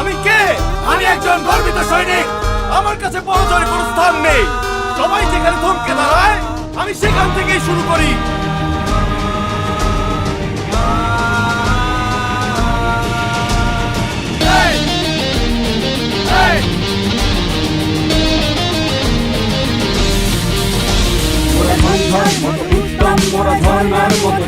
একজন গর্বিত সৈনিক আমার কাছে পরাজয়ের কোনো স্থান নেই সবাই যেখানে থমকে দাঁড়ায় আমি সেখান থেকেই শুরু করি! মোরা মতো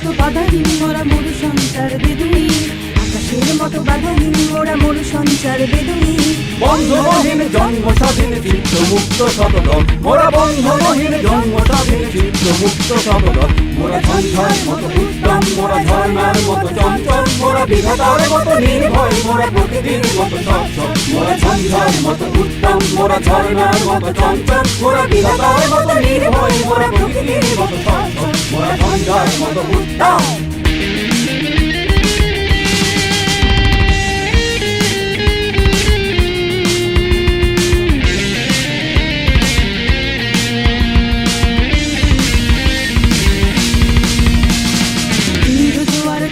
মতো বাধাহীন মোরা মরু সঞ্চার বেদুনি আকাশের মতো বাধাহীন মোরা মরু সঞ্চার বেদুনি বন্ধনহীন জন্ম স্বাধীন, চিত্ত মুক্ত শতদল মোরা বন্ধনহীন জন্ম স্বাধীন, চিত্ত মুক্ত শতদল মোরা ঝঞ্ঝার মতো উত্তম মোরা ঝর্ণার মতো চঞ্চল। মোরা বিধাতার মতো নির্ভয় মোরা প্রকৃতির মতো সচ্ছল মোরা ঝঞ্ঝার মতো উত্তম মোরা ঝর্ণার মতো চঞ্চল। মোরা বিধাতার মতো নির্ভয় মোরা প্রকৃতির মতো সচ্ছল মোরা ঝঞ্ঝার মতো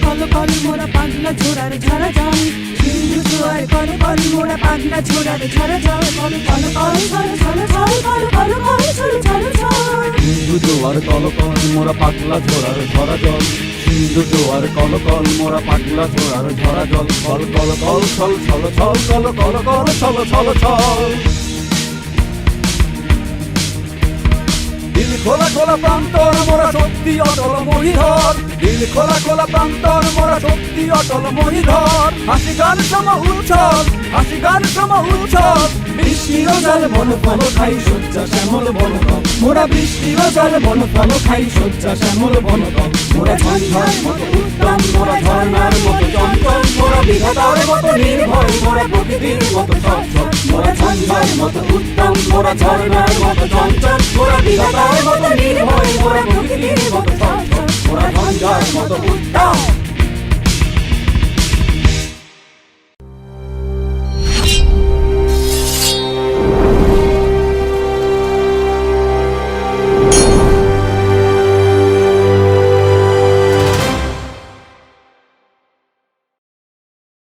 কল কল মোরা পাগলা ঝোড়ার ঝরা জল সিন্ধু জোয়ার কল কল মোরা পাগলা ঝোড়ার ঝরা জল কল কল কল ছল ছল কল কল কল কলকল, মোরা পাগলা ঝোড়ার ঝরা জল। সিন্ধু জোয়ার কলকল, মোরা পাগলা ঝোড়ার ঝরা জল। কল কল কল, ছল ছল ছল, কল কল কল, ছল ছল ছল। দিল খোলা খোলা প্রান্তর, মোরা সত্যি অটল মহিধর। দিল খোলা খোলা প্রান্তর, মোরা সত্যি অটল মহিধর। হাসি গান সম উচ্ছল হাসি গান সম উচ্ছল বৃষ্টির জল মন ফল খাই, সজ্জা শ্যামল বনকম মোরা বৃষ্টির জল মন ফল খাই, সজ্জা শ্যামল বনকম মোরা ঝঞ্ঝার মতো উত্তম মোরা ঝর্ণার মতো চঞ্চল, মোরা বিধাতার মতো নির্ভয়, মোরা প্রকৃতির মতো সচ্ছল মোরা ঝঞ্ঝার মতো উত্তম মোরা ঝর্ণার মতো চঞ্চল, মোরা বিধাতার মতো নির্ভয়, মোরা প্রকৃতির মতো সচ্ছল মোরা ঝঞ্ঝার মতো উত্তম